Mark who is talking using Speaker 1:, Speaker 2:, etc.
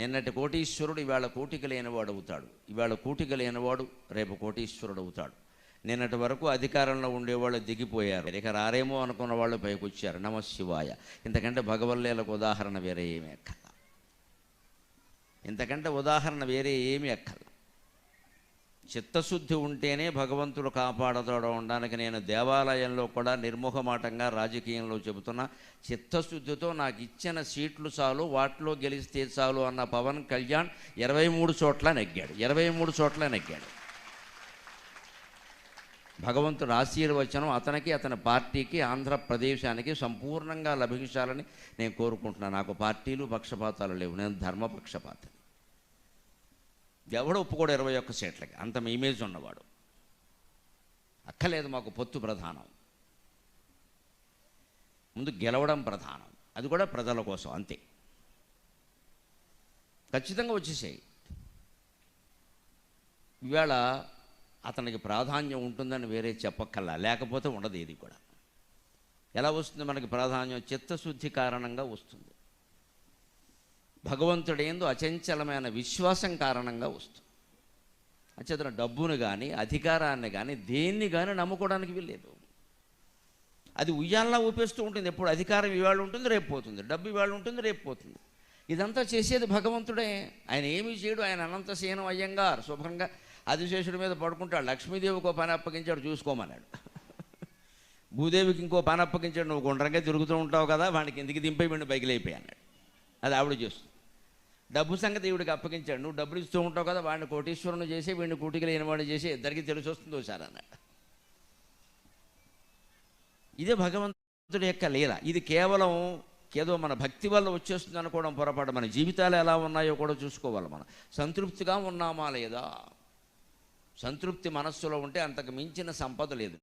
Speaker 1: నిన్నటి కోటీశ్వరుడు ఇవాళ కోటికి లేనివాడు అవుతాడు. ఇవాళ కోటికి లేనివాడు రేపు కోటీశ్వరుడు అవుతాడు. నిన్నటి వరకు అధికారంలో ఉండేవాళ్ళు దిగిపోయారు. ఇక రారేమో అనుకున్న వాళ్ళు పైకి వచ్చారు నమ శివాయ. ఇంతకంటే భగవల్లేలకు ఉదాహరణ వేరే ఏమీ అక్కల ఇంతకంటే ఉదాహరణ వేరే ఏమీ అక్కల చిత్తశుద్ధి ఉంటేనే భగవంతుడు కాపాడతాడు ఉండడానికి నేను దేవాలయంలో కూడా నిర్ముఖమాటంగా రాజకీయంలో చెబుతున్నా చిత్తశుద్ధితో నాకు ఇచ్చిన సీట్లు చాలు వాటిలో గెలిస్తే చాలు అన్న పవన్ కళ్యాణ్ ఇరవై మూడు చోట్ల నెగ్గాడు ఇరవై మూడు చోట్ల నెగ్గాడు. భగవంతుడు ఆశీర్వచనం అతనికి అతని పార్టీకి ఆంధ్రప్రదేశానికి సంపూర్ణంగా లభించాలని నేను కోరుకుంటున్నాను. నాకు పార్టీలు పక్షపాతాలు లేవు నేను ధర్మపక్షపాతం ఎవడో ఒప్పుకోడు ఇరవై ఒక్క సీట్లకి. అంత ఇమేజ్ ఉన్నవాడు. అక్కలేదు మాకు పొత్తు ప్రధానం. ముందు గెలవడం ప్రధానం. అది కూడా ప్రజల కోసం అంతే. ఖచ్చితంగా వచ్చేసాయి. ఇవాళ అతనికి ప్రాధాన్యం ఉంటుందని వేరే చెప్పక్కల్లా లేకపోతే ఉండదు ఏది కూడా. ఎలా వస్తుంది మనకి ప్రాధాన్యం? చిత్తశుద్ధి కారణంగా వస్తుంది. భగవంతుడేందు అచంచలమైన విశ్వాసం కారణంగా వస్తుంది. అచేతన డబ్బును కానీ అధికారాన్ని కానీ దేన్ని కానీ నమ్ముకోవడానికి వీల్లేదు. అది ఉయ్యాల్లా ఊపేస్తూ ఉంటుంది. ఎప్పుడు అధికారం ఇవాళ ఉంటుంది రేపు పోతుంది. డబ్బు ఇవాళ ఉంటుంది రేపు పోతుంది. ఇదంతా చేసేది భగవంతుడే. ఆయన ఏమీ చేయడు. ఆయన అనంతసేనం అయ్యంగారు. శుభ్రంగా ఆదిశేషుడి మీద పడుకుంటాడు. లక్ష్మీదేవికి ఒక పని అప్పగించాడు చూసుకోమన్నాడు. భూదేవికి ఇంకో పని అప్పగించాడు. నువ్వు గుండ్రంగా తిరుగుతూ ఉంటావు కదా వాడికి ఎందుకు దింపై వీడిని బయలుపోయి అన్నాడు. అది ఆవిడ చేస్తుంది. డబ్బు సంగతి ఈవిడికి అప్పగించాడు. నువ్వు డబ్బులు ఇస్తూ ఉంటావు కదా వాడిని కోటీశ్వరుని చేసి వీడిని కూటికి లేని వాడిని చేసి ఇద్దరికి తెలిసి వస్తుంది సార్ అన్నాడు. ఇదే భగవంతుడి యొక్క లీల. ఇది కేవలం ఏదో మన భక్తి వల్ల వచ్చేస్తుంది అనుకోవడం పొరపాటు. మన జీవితాలు ఎలా ఉన్నాయో కూడా చూసుకోవాలి మనం. సంతృప్తిగా ఉన్నామా లేదా? సంతృప్తి మనస్సులో ఉంటే అంతకు మించిన సంపద లేదు.